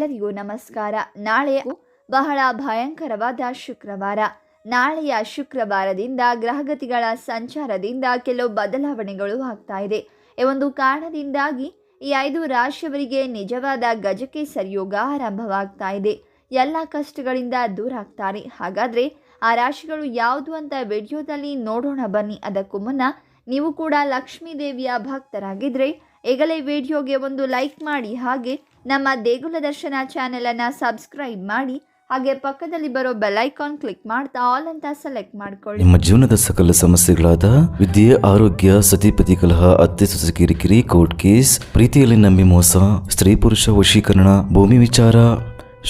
ಎಲ್ಲರಿಗೂ ನಮಸ್ಕಾರ. ನಾಳೆ ಬಹಳ ಭಯಂಕರವಾದ ಶುಕ್ರವಾರ. ನಾಳೆಯ ಶುಕ್ರವಾರದಿಂದ ಗ್ರಹಗತಿಗಳ ಸಂಚಾರದಿಂದ ಕೆಲವು ಬದಲಾವಣೆಗಳು ಆಗ್ತಾ ಇದೆ. ಈ ಒಂದು ಕಾರಣದಿಂದಾಗಿ ಈ ಐದು ರಾಶಿಯವರಿಗೆ ನಿಜವಾದ ಗಜಕ್ಕೆ ಸರಿಯೋಗ ಆರಂಭವಾಗ್ತಾ ಇದೆ. ಎಲ್ಲ ಕಷ್ಟಗಳಿಂದ ದೂರ ಆಗ್ತಾರೆ. ಹಾಗಾದರೆ ಆ ರಾಶಿಗಳು ಯಾವುದು ಅಂತ ವಿಡಿಯೋದಲ್ಲಿ ನೋಡೋಣ ಬನ್ನಿ. ಅದಕ್ಕೂ ಮುನ್ನ ನೀವು ಕೂಡ ಲಕ್ಷ್ಮೀ ದೇವಿಯ ಭಕ್ತರಾಗಿದ್ದರೆ ಈಗಲೇ ವಿಡಿಯೋಗೆ ಒಂದು ಲೈಕ್ ಮಾಡಿ ಹಾಗೆ ನಮ್ಮ ದೇಗುಲ ದರ್ಶನ ಚಾನೆಲನ್ನು ಸಬ್ಸ್ಕ್ರೈಬ್ ಮಾಡಿ ಹಾಗೆ ಪಕ್ಕದಲ್ಲಿ ಬರೋ ಬೆಲ್ ಐಕಾನ್ ಕ್ಲಿಕ್ ಮಾಡ್ತಾ ಆಲ್ ಅಂತ ಸೆಲೆಕ್ಟ್ ಮಾಡ್ಕೊಳ್ಳಿ. ನಿಮ್ಮ ಜೀವನದ ಸಕಲ ಸಮಸ್ಯೆಗಳಾದ ವಿದ್ಯೆ, ಆರೋಗ್ಯ ಸತಿಪತಿ ಕಲಹ, ಅತ್ತೆ, ಸೊಸೆ, ಕಿರಿಕಿರಿ ಕೋರ್ಟ್ ಕೇಸ್ ಪ್ರೀತಿಯಲ್ಲಿ ನಂಬಿ ಮೋಸ, ಸ್ತ್ರೀ ಪುರುಷ ವಶೀಕರಣ, ಭೂಮಿ ವಿಚಾರ,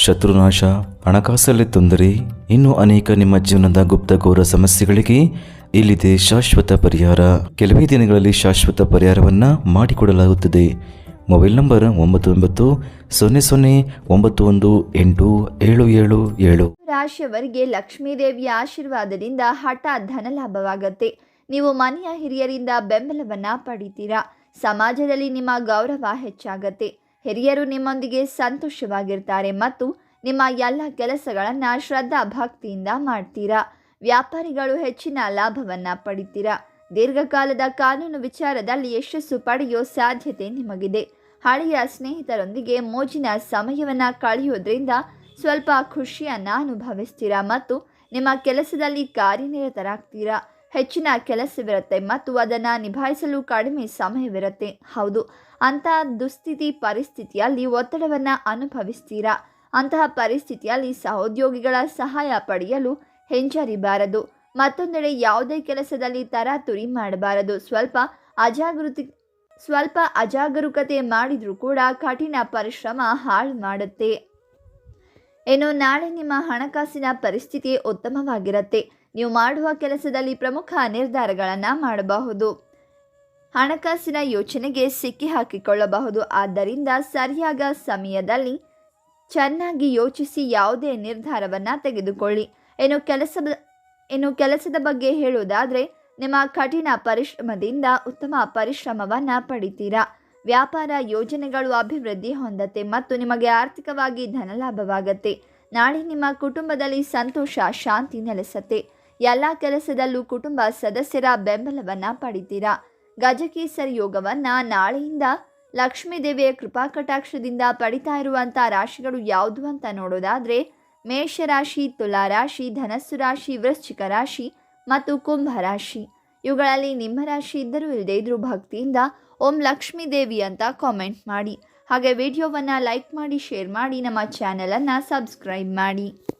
ಶತ್ರುನಾಶ, ಹಣಕಾಸಲ್ಲಿ ತೊಂದರೆ, ಇನ್ನೂ ಅನೇಕ ನಿಮ್ಮ ಜೀವನದ ಗುಪ್ತ ಘೋರ ಸಮಸ್ಯೆಗಳಿಗೆ ಇಲ್ಲಿದೆ ಶಾಶ್ವತ ಪರಿಹಾರ. ಕೆಲವೇ ದಿನಗಳಲ್ಲಿ ಶಾಶ್ವತ ಪರಿಹಾರವನ್ನ ಮಾಡಿಕೊಡಲಾಗುತ್ತದೆ. ಮೊಬೈಲ್ ನಂಬರ್ ಒಂಬತ್ತು ಒಂಬತ್ತು ಸೊನ್ನೆ ಸೊನ್ನೆ ಒಂಬತ್ತು ಒಂದು ಎಂಟು ಏಳು ಏಳು ಏಳು. ರಾಶಿಯವರಿಗೆ ಲಕ್ಷ್ಮೀ ದೇವಿಯ ಆಶೀರ್ವಾದದಿಂದ ಹಠಾತ್ ಧನಲಾಭವಾಗತ್ತೆ. ನೀವು ಮನೆಯ ಹಿರಿಯರಿಂದ ಬೆಂಬಲವನ್ನ ಪಡಿತೀರಾ? ಸಮಾಜದಲ್ಲಿ ನಿಮ್ಮ ಗೌರವ ಹೆಚ್ಚಾಗತ್ತೆ. ಹಿರಿಯರು ನಿಮ್ಮೊಂದಿಗೆ ಸಂತೋಷವಾಗಿರ್ತಾರೆ ಮತ್ತು ನಿಮ್ಮ ಎಲ್ಲ ಕೆಲಸಗಳನ್ನು ಶ್ರದ್ಧಾ ಭಕ್ತಿಯಿಂದ ಮಾಡ್ತೀರಾ? ವ್ಯಾಪಾರಿಗಳು ಹೆಚ್ಚಿನ ಲಾಭವನ್ನು ಪಡಿತೀರಾ? ದೀರ್ಘಕಾಲದ ಕಾನೂನು ವಿಚಾರದಲ್ಲಿ ಯಶಸ್ಸು ಪಡೆಯೋ ಸಾಧ್ಯತೆ ನಿಮಗಿದೆ. ಹಳೆಯ ಸ್ನೇಹಿತರೊಂದಿಗೆ ಮೋಜಿನ ಸಮಯವನ್ನು ಕಳೆಯೋದ್ರಿಂದ ಸ್ವಲ್ಪ ಖುಷಿಯನ್ನು ಅನುಭವಿಸ್ತೀರಾ ಮತ್ತು ನಿಮ್ಮ ಕೆಲಸದಲ್ಲಿ ಕಾರ್ಯನಿರತರಾಗ್ತೀರಾ? ಹೆಚ್ಚಿನ ಕೆಲಸವಿರುತ್ತೆ ಮತ್ತು ಅದನ್ನು ನಿಭಾಯಿಸಲು ಕಡಿಮೆ ಸಮಯವಿರುತ್ತೆ ಹೌದು ಅಂತಹ ದುಸ್ಥಿತಿ ಪರಿಸ್ಥಿತಿಯಲ್ಲಿ ಒತ್ತಡವನ್ನು ಅನುಭವಿಸ್ತೀರಾ? ಅಂತಹ ಪರಿಸ್ಥಿತಿಯಲ್ಲಿ ಸಹೋದ್ಯೋಗಿಗಳ ಸಹಾಯ ಪಡೆಯಲು ಹಿಂಜರಿಬಾರದು ಮತ್ತೊಂದೆಡೆ ಯಾವುದೇ ಕೆಲಸದಲ್ಲಿ ತರಾತುರಿ ಮಾಡಬಾರದು. ಸ್ವಲ್ಪ ಅಜಾಗೃತಿ, ಸ್ವಲ್ಪ ಅಜಾಗರೂಕತೆ ಮಾಡಿದರೂ ಕೂಡ ಕಠಿಣ ಪರಿಶ್ರಮ ಹಾಳು ಮಾಡುತ್ತೆ. ಇನ್ನು ನಾಳೆ ನಿಮ್ಮ ಹಣಕಾಸಿನ ಪರಿಸ್ಥಿತಿ ಉತ್ತಮವಾಗಿರುತ್ತೆ. ನೀವು ಮಾಡುವ ಕೆಲಸದಲ್ಲಿ ಪ್ರಮುಖ ನಿರ್ಧಾರಗಳನ್ನು ಮಾಡಬಹುದು. ಹಣಕಾಸಿನ ಯೋಚನೆಗೆ ಸಿಕ್ಕಿ ಹಾಕಿಕೊಳ್ಳಬಹುದು. ಆದ್ದರಿಂದ ಸರಿಯಾದ ಸಮಯದಲ್ಲಿ ಚೆನ್ನಾಗಿ ಯೋಚಿಸಿ ಯಾವುದೇ ನಿರ್ಧಾರವನ್ನು ತೆಗೆದುಕೊಳ್ಳಿ. ಇನ್ನು ಕೆಲಸದ, ಏನು ಕೆಲಸದ ಬಗ್ಗೆ ಹೇಳುವುದಾದರೆ, ನಿಮ್ಮ ಕಠಿಣ ಪರಿಶ್ರಮದಿಂದ ಉತ್ತಮ ಪರಿಶ್ರಮವನ್ನು ಪಡಿತೀರಾ? ವ್ಯಾಪಾರ ಯೋಜನೆಗಳು ಅಭಿವೃದ್ಧಿ ಹೊಂದತ್ತೆ ಮತ್ತು ನಿಮಗೆ ಆರ್ಥಿಕವಾಗಿ ಧನಲಾಭವಾಗತ್ತೆ. ನಾಳೆ ನಿಮ್ಮ ಕುಟುಂಬದಲ್ಲಿ ಸಂತೋಷ, ಶಾಂತಿ ನೆಲೆಸತ್ತೆ. ಎಲ್ಲ ಕೆಲಸದಲ್ಲೂ ಕುಟುಂಬ ಸದಸ್ಯರ ಬೆಂಬಲವನ್ನು ಪಡಿತೀರಾ? ಗಜಕೇಸರಿ ಯೋಗವನ್ನು ನಾಳೆಯಿಂದ ಲಕ್ಷ್ಮೀ ದೇವಿಯ ಕೃಪಾ ಕಟಾಕ್ಷದಿಂದ ಪಡಿತಾ ಇರುವಂಥ ರಾಶಿಗಳು ಯಾವುದು ಅಂತ ನೋಡೋದಾದರೆ ಮೇಷರಾಶಿ ತುಲಾ ರಾಶಿ ಧನಸ್ಸು ರಾಶಿ ವೃಶ್ಚಿಕ ರಾಶಿ ಮತ್ತು ಕುಂಭ ರಾಶಿ ಇವುಗಳಲ್ಲಿ ನಿಮ್ಮ ರಾಶಿ ಇದ್ದರೂ ಇಲ್ಲದೇ ಇದ್ರೂ ಭಕ್ತಿಯಿಂದ ಓಂ ಲಕ್ಷ್ಮೀ ದೇವಿ ಅಂತ ಕಾಮೆಂಟ್ ಮಾಡಿ. ಹಾಗೆ ವಿಡಿಯೋವನ್ನು ಲೈಕ್ ಮಾಡಿ ಶೇರ್ ಮಾಡಿ, ನಮ್ಮ ಚಾನಲನ್ನು ಸಬ್ಸ್ಕ್ರೈಬ್ ಮಾಡಿ.